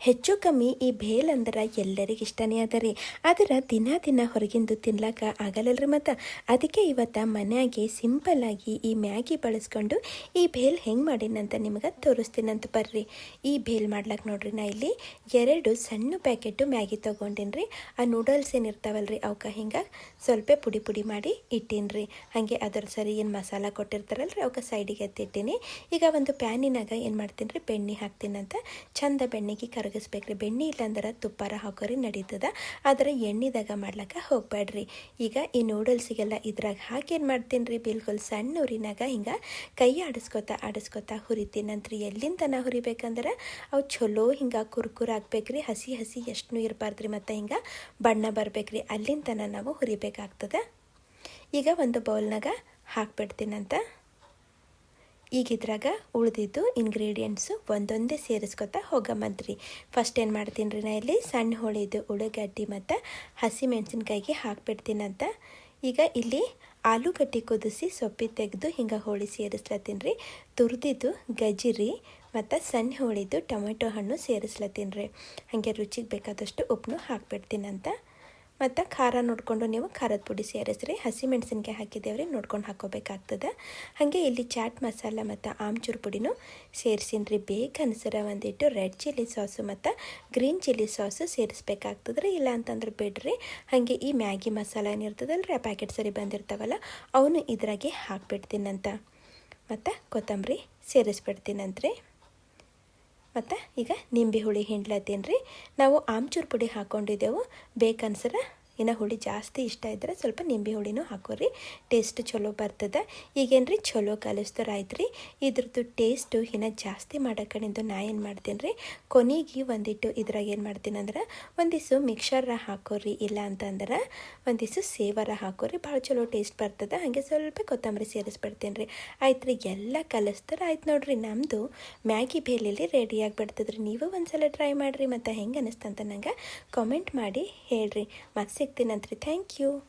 ಹೆಚ್ಚು ಕಮ್ಮಿ ಈ ಭೇಲ್ ಅಂದ್ರೆ ಎಲ್ಲರಿಗೆ ಇಷ್ಟನೇ ಅದ ರೀ. ಆದ್ರೆ ದಿನ ದಿನ ಹೊರಗಿಂದು ತಿನ್ಲಾಕ ಆಗಲ್ಲಲ್ರಿ ಮತ್ತು. ಅದಕ್ಕೆ ಇವತ್ತು ಮನ್ಯಾಗೆ ಆಗಿ ಈ ಮ್ಯಾಗಿ ಬಳಸ್ಕೊಂಡು ಈ ಭೇಲ್ ಹೆಂಗೆ ಮಾಡೀನಂತ ನಿಮಗೆ ತೋರಿಸ್ತೀನಂತ ಬರ್ರಿ. ಈ ಭೇಲ್ ಮಾಡ್ಲಕ್ಕೆ ನೋಡ್ರಿ ನಾ ಇಲ್ಲಿ ಎರಡು ಸಣ್ಣ ಪ್ಯಾಕೆಟು ಮ್ಯಾಗಿ ತೊಗೊಂಡಿನಿ ರೀ ಆ ನೂಡಲ್ಸ್ ಏನಿರ್ತಾವಲ್ರಿ ಅವಕ್ಕೆ ಹಿಂಗೆ ಸ್ವಲ್ಪ ಪುಡಿ ಪುಡಿ ಮಾಡಿ ಇಟ್ಟೀನಿ ಹಾಗೆ ಅದರ ಸರಿ ಏನು ಮಸಾಲ ಕೊಟ್ಟಿರ್ತಾರಲ್ರಿ ಅವಕ್ಕೆ ಸೈಡಿಗೆ ಎತ್ತಿಟ್ಟಿನಿ. ಈಗ ಒಂದು ಪ್ಯಾನಿನಾಗ ಏನು ಮಾಡ್ತೀನಿ ರೀ ಬೆಣ್ಣೆ ಹಾಕ್ತೀನಂತ. ಚಂದ ಬೆಣ್ಣೆಗೆ ಕರಗಿಸ್ಬೇಕ್ರಿ ಬೆಣ್ಣೆ ಇಲ್ಲಾಂದ್ರೆ ತುಪ್ಪಾರ ಹಾಕೋರಿ ನಡೀತದ. ಆದರೆ ಎಣ್ಣೆದಾಗ ಮಾಡ್ಲಿಕ್ಕೆ ಹೋಗ್ಬೇಡ್ರಿ ಈಗ ಈ ನೂಡಲ್ಸಿಗೆಲ್ಲ ಇದ್ರಾಗ ಹಾಕಿ ಏನು ಮಾಡ್ತೀನಿ ರೀ ಬಿಲ್ಕುಲ್ ಸಣ್ಣ ಉರಿನಾಗ ಹಿಂಗೆ ಕೈ ಆಡಿಸ್ಕೊತಾ ಆಡಿಸ್ಕೊತಾ ಹುರಿತೀನಂತ್ರಿ ಎಲ್ಲಿಂದ ತನ ಹುರಿಬೇಕಂದ್ರೆ? ಅವು ಚಲೋ ಹಿಂಗೆ ಕುರ್ಕುರ್ ಹಾಕ್ಬೇಕ್ರಿ ಹಸಿ ಹಸಿ ಎಷ್ಟು ಇರಬಾರ್ದ್ರಿ ಮತ್ತು ಹಿಂಗೆ ಬಣ್ಣ ಬರ್ಬೇಕ್ರಿ. ಅಲ್ಲಿಂದ ತನ ನಾವು ಹುರಿಬೇಕಾಗ್ತದೆ. ಈಗ ಒಂದು ಬೌಲ್ನಾಗ ಹಾಕ್ಬಿಡ್ತೀನಂತ. ಈಗ ಇದ್ರಾಗ ಉಳಿದಿದ್ದು ಇಂಗ್ರೀಡಿಯೆಂಟ್ಸು ಒಂದೊಂದೇ ಸೇರಿಸ್ಕೊತಾ ಹೋಗಮಂತ್ರಿ ಫಸ್ಟ್ ಏನು ಮಾಡ್ತೀನಿ ರೀ ನಾ ಇಲ್ಲಿ? ಸಣ್ಣ ಹೋಳಿದು, ಉಳ್ಳಾಗಡ್ಡಿ ಮತ್ತು ಹಸಿ ಮೆಣಸಿನ್ಕಾಯಿಗೆ ಹಾಕ್ಬಿಡ್ತೀನಂತ ಈಗ ಇಲ್ಲಿ ಆಲೂಗಡ್ಡೆ ಕುದಿಸಿ ಸೊಪ್ಪಿ ತೆಗೆದು ಹಿಂಗೆ ಹೋಳಿ ಸೇರಿಸ್ಲತ್ತೀನಿ ರೀ. ತುರಿದಿದ್ದು ಗಜಿರಿ ಮತ್ತು ಸಣ್ಣ ಹೋಳಿದ್ದು ಟೊಮೆಟೊ ಹಣ್ಣು ಸೇರಿಸ್ಲತ್ತೀನಿ ರೀ. ಹಾಗೆ ರುಚಿಗೆ ಬೇಕಾದಷ್ಟು ಉಪ್ಪನ್ನು ಹಾಕ್ಬಿಡ್ತೀನಂತ ಮತ್ತು ಖಾರ ನೋಡಿಕೊಂಡು ನೀವು ಖಾರದ ಪುಡಿ ಸೇರಿಸ್ರಿ. ಹಸಿ ಹಾಕಿದ್ದೇವೆ ಹಾಕಿದ್ದೇವ್ರಿ, ನೋಡ್ಕೊಂಡು ಹಾಕೋಬೇಕಾಗ್ತದೆ ಹಾಗೆ ಇಲ್ಲಿ ಚಾಟ್ ಮಸಾಲ ಮತ್ತು ಆಮ್ಚೂರು ಪುಡಿನೂ ಸೇರಿಸಿನ್ರಿ. ರೀ ಬೇಕನ್ಸರ ಒಂದಿಟ್ಟು ರೆಡ್ ಚಿಲ್ಲಿ ಸಾಸು ಮತ್ತು ಗ್ರೀನ್ ಚಿಲ್ಲಿ ಸಾಸು ಸೇರಿಸ್ಬೇಕಾಗ್ತದ್ರಿ. ಇಲ್ಲ ಅಂತಂದ್ರೆ ಬಿಡ್ರಿ. ಹಾಗೆ ಈ ಮ್ಯಾಗಿ ಮಸಾಲ ಏನಿರ್ತದಲ್ಲ ರೀ ಆ ಪ್ಯಾಕೆಟ್ ಸರಿ ಬಂದಿರ್ತಾವಲ್ಲ, ಅವನು ಇದ್ರಾಗೆ ಹಾಕ್ಬಿಡ್ತೀನಂತ. ಮತ್ತು ಕೊತ್ತಂಬರಿ ಸೇರಿಸ್ಬಿಡ್ತೀನಂತ್ರಿ. ಮತ್ತು ಈಗ ನಿಂಬೆ ಹುಳಿ ಹಿಂಡ್ಲತ್ತೀನಿ ರೀ ನಾವು ಆಮ್ಚೂರು ಪುಡಿ ಹಾಕ್ಕೊಂಡಿದ್ದೆವು ಬೇಕನ್ಸರ ಇನ್ನು ಹುಳಿ ಜಾಸ್ತಿ ಇಷ್ಟ ಇದ್ದರೆ ಸ್ವಲ್ಪ ನಿಂಬೆ ಹುಳಿನೂ ಹಾಕೋರಿ. ಟೇಸ್ಟ್ ಚಲೋ ಬರ್ತದೆ. ಈಗೇನು ರೀ ಚಲೋ ಕಲಿಸ್ತಾರಾಯ್ತ್ರಿ ಆಯ್ತು ರೀ ಇದ್ರದ್ದು ಟೇಸ್ಟು ಇನ್ನು ಜಾಸ್ತಿ ಮಾಡೋಕಣಿಂದು ನಾ ಏನು ಮಾಡ್ತೀನಿ ರೀ ಕೊನೆಗೆ ಒಂದಿಟ್ಟು ಇದ್ರಾಗ ಏನು ಮಾಡ್ತೀನಿ ಅಂದ್ರೆ ಒಂದಿಷ್ಟು ಮಿಕ್ಸರ ಹಾಕೋರಿ. ಇಲ್ಲ ಅಂತಂದ್ರೆ ಒಂದಿಸು ಸೇವರ ಹಾಕೋರಿ. ಭಾಳ ಚಲೋ ಟೇಸ್ಟ್ ಬರ್ತದೆ. ಹಾಗೆ ಸ್ವಲ್ಪ ಕೊತ್ತಂಬರಿ ಸೇರಿಸ್ಬಿಡ್ತೀನಿ ರೀ ಆಯ್ತು ರೀ ಎಲ್ಲ ಕಲಿಸ್ತಾರೆ ಆಯ್ತು ನೋಡ್ರಿ. ನಮ್ಮದು ಮ್ಯಾಗಿ ಬೇಲಿಲಿ ರೆಡಿ ಆಗಿಬಿಡ್ತದ್ರಿ. ನೀವು ಒಂದ್ಸಲ ಟ್ರೈ ಮಾಡಿರಿ. ಮತ್ತು ಹೆಂಗೆ ಅನ್ನಿಸ್ತಂತ ನಂಗೆ ಕಾಮೆಂಟ್ ಮಾಡಿ ಹೇಳ್ರಿ. ಮತ್ತೆ ಸಿಗ್ತೀನಂತ್ರಿ ಥ್ಯಾಂಕ್ ಯು